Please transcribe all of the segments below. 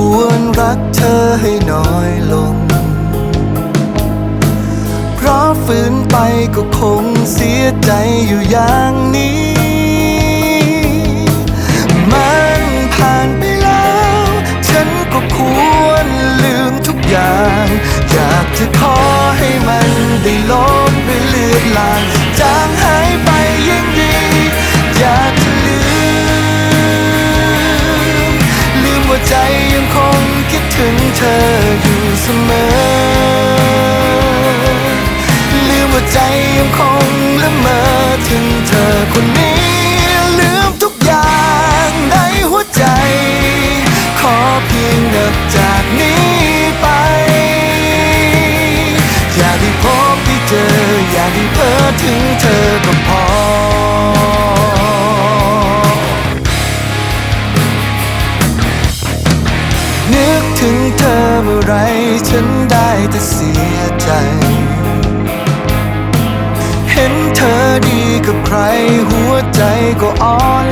ควรรักเธอให้น้อยลง เพราะฝืนไปก็คงเสียใจอยู่อย่างนี้ อย่าได้เพ้อถึงเธอก็พอ นึกถึงเธอเมื่อไรฉันได้แต่เสียใจ เห็นเธอดีกับใครหัวใจก็อ่อน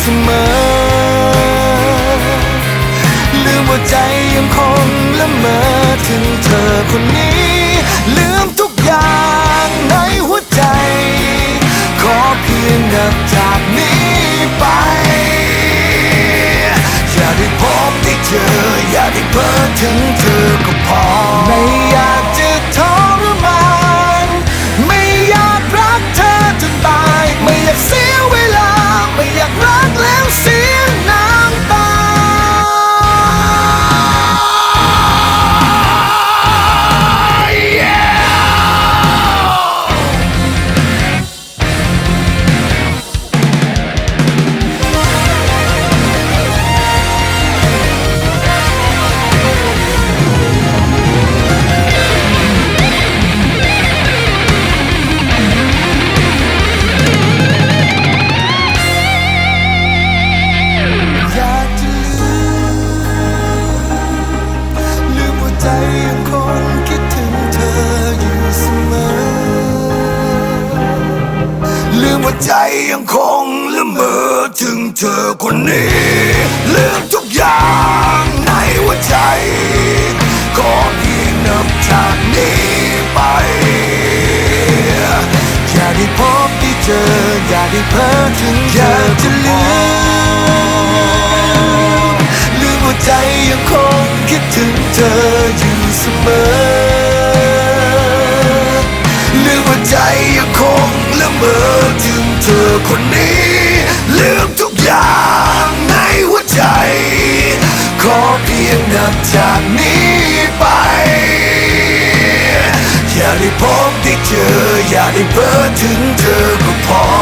เสมอ ลืมว่าใจยังคงละเมอถึงเธอคนนี้ ลืมทุกอย่างในหัวใจ ขอเพียงนับจากนี้ไป อย่าได้พบได้เจอ อย่าได้เพ้อถึงเธอก็พอ ใจยังคงละเมอถึงเธอคนนี้ลืมทุกอย่างในหัวใจ ขอเพียงนับจากนี้ไป อย่าได้พบได้เจอ อย่าได้เพ้อถึงอยากจะลืมลืมว่าใจยังคงคิดถึงเธออยู่เสมอ ธอคนนี้ลืมทุกอย่างในหัวใจ ขอเพียงนับจากนี้ไป อย่าได้พบได้เจอ อย่าได้เพ้อถึงเธอก็พอ